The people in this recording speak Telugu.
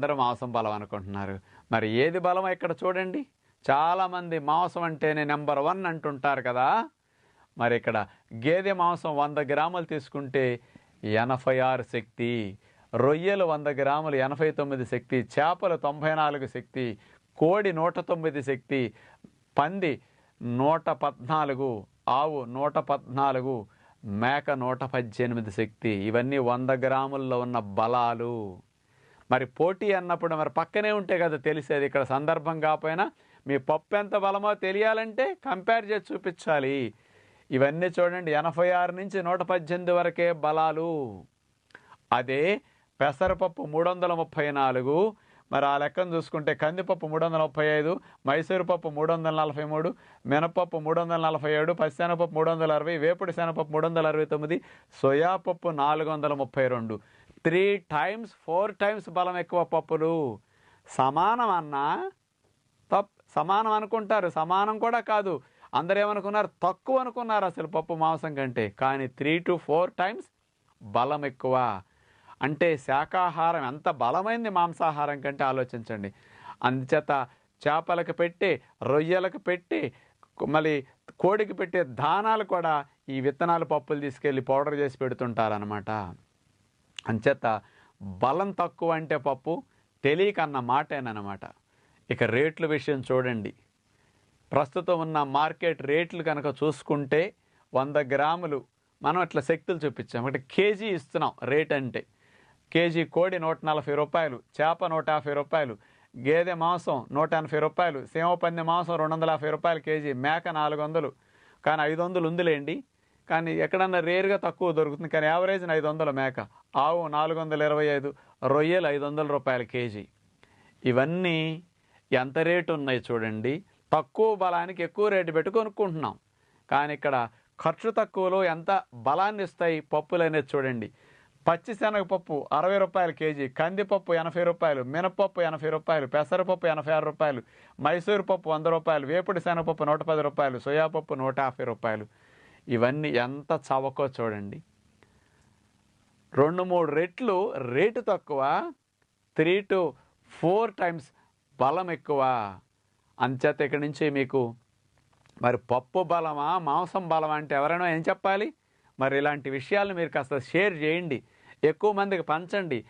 అందరూ మాంసం బలం అనుకుంటున్నారు. మరి ఏది బలం ఇక్కడ చూడండి. చాలామంది మాంసం అంటేనే నెంబర్ వన్ అంటుంటారు కదా. మరి ఇక్కడ గేదె మాంసం వంద గ్రాములు తీసుకుంటే ఎనభై ఆరు శక్తి రొయ్యలు వంద గ్రాములు ఎనభై తొమ్మిది శక్తి చేపలు తొంభై నాలుగు శక్తి కోడి నూట తొమ్మిది శక్తి పంది నూట పద్నాలుగు ఆవు నూట పద్నాలుగు మేక నూట పద్దెనిమిది శక్తి. ఇవన్నీ వంద గ్రాముల్లో ఉన్న బలాలు. మరి పోటీ అన్నప్పుడు మరి పక్కనే ఉంటే కదా తెలిసేది. ఇక్కడ సందర్భం కాకపోయినా మీ పప్పు ఎంత బలమో తెలియాలంటే కంపేర్ చేసి చూపించాలి. ఇవన్నీ చూడండి ఎనభై ఆరు నుంచి నూట పద్దెనిమిది వరకే బలాలు. అదే పెసరపప్పు మూడు వందల ముప్పై నాలుగు మరి ఆ లెక్కను చూసుకుంటే కందిపప్పు మూడు వందల ముప్పై ఐదు మైసూరు పప్పు మూడు వందల నలభై మూడు మినపప్పు మూడు వందల నలభై ఏడు పచ్చిశనగపప్పు మూడు వందల అరవై వేపుడు శనగపప్పు మూడు వందల అరవై తొమ్మిది సోయాపప్పు నాలుగు వందల ముప్పై రెండు త్రీ టైమ్స్ ఫోర్ టైమ్స్ బలం ఎక్కువ పప్పులు. సమానం అన్నా? తప్ సమానం అనుకుంటారు. సమానం కూడా కాదు. అందరూ ఏమనుకున్నారు? తక్కువ అనుకున్నారు అసలు పప్పు మాంసం కంటే. కానీ త్రీ టు ఫోర్ టైమ్స్ బలం ఎక్కువ. అంటే శాకాహారం ఎంత బలమైంది మాంసాహారం కంటే ఆలోచించండి. అందుచేత చేపలకు పెట్టి రొయ్యలకు పెట్టి మళ్ళీ కోడికి పెట్టే దానాలు కూడా ఈ విత్తనాలు పప్పులు తీసుకెళ్ళి పౌడర్ చేసి పెడుతుంటారనమాట అంచేత బలం తక్కువ అంటే పప్పు తెలియక అన్న మాటేనమాట ఇక రేట్ల విషయం చూడండి. ప్రస్తుతం ఉన్న మార్కెట్ రేట్లు కనుక చూసుకుంటే వంద గ్రాములు మనం అట్లా శక్తులు చూపించాం. అంటే కేజీ ఇస్తున్నాం రేట్ అంటే. కేజీ కోడి నూట నలభై రూపాయలు చేప నూట యాభై రూపాయలు గేదె మాంసం నూట ఎనభై రూపాయలు సేమపంది మాంసం రెండు వందల యాభై రూపాయలు కేజీ మేక నాలుగు వందలు. కానీ ఐదు వందలు ఉందిలేండి. కానీ ఎక్కడన్నా రేరుగా తక్కువ దొరుకుతుంది. కానీ యావరేజ్ ఐదు వందల మేక ఆవు నాలుగు వందల ఇరవై ఐదు రొయ్యలు ఐదు వందల రూపాయల కేజీ. ఇవన్నీ ఎంత రేటు ఉన్నాయి చూడండి. తక్కువ బలానికి ఎక్కువ రేటు పెట్టి కొనుక్కుంటున్నాం. కానీ ఇక్కడ ఖర్చు తక్కువలో ఎంత బలాన్ని ఇస్తాయి పప్పులు అనేది చూడండి. పచ్చిశనగపప్పు అరవై రూపాయలు కేజీ కందిపప్పు ఎనభై రూపాయలు మినపప్పు ఎనభై రూపాయలు పెసరపప్పు ఎనభై ఆరు రూపాయలు మైసూరు పప్పు వంద రూపాయలు వేపుడు శనగపప్పు నూట పది రూపాయలు సోయాపప్పు నూట యాభై రూపాయలు. ఇవన్నీ ఎంత చవకో చూడండి. రెండు మూడు రెట్లు రేటు తక్కువ త్రీ టు ఫోర్ టైమ్స్ బలం ఎక్కువ. అంచేత ఇక్కడి నుంచి మీకు మరి పప్పు బలమా మాంసం బలమా అంటే ఎవరైనా ఏం చెప్పాలి? మరి ఇలాంటి విషయాలు మీరు కాస్త షేర్ చేయండి. ఎక్కువ మందికి పంచండి.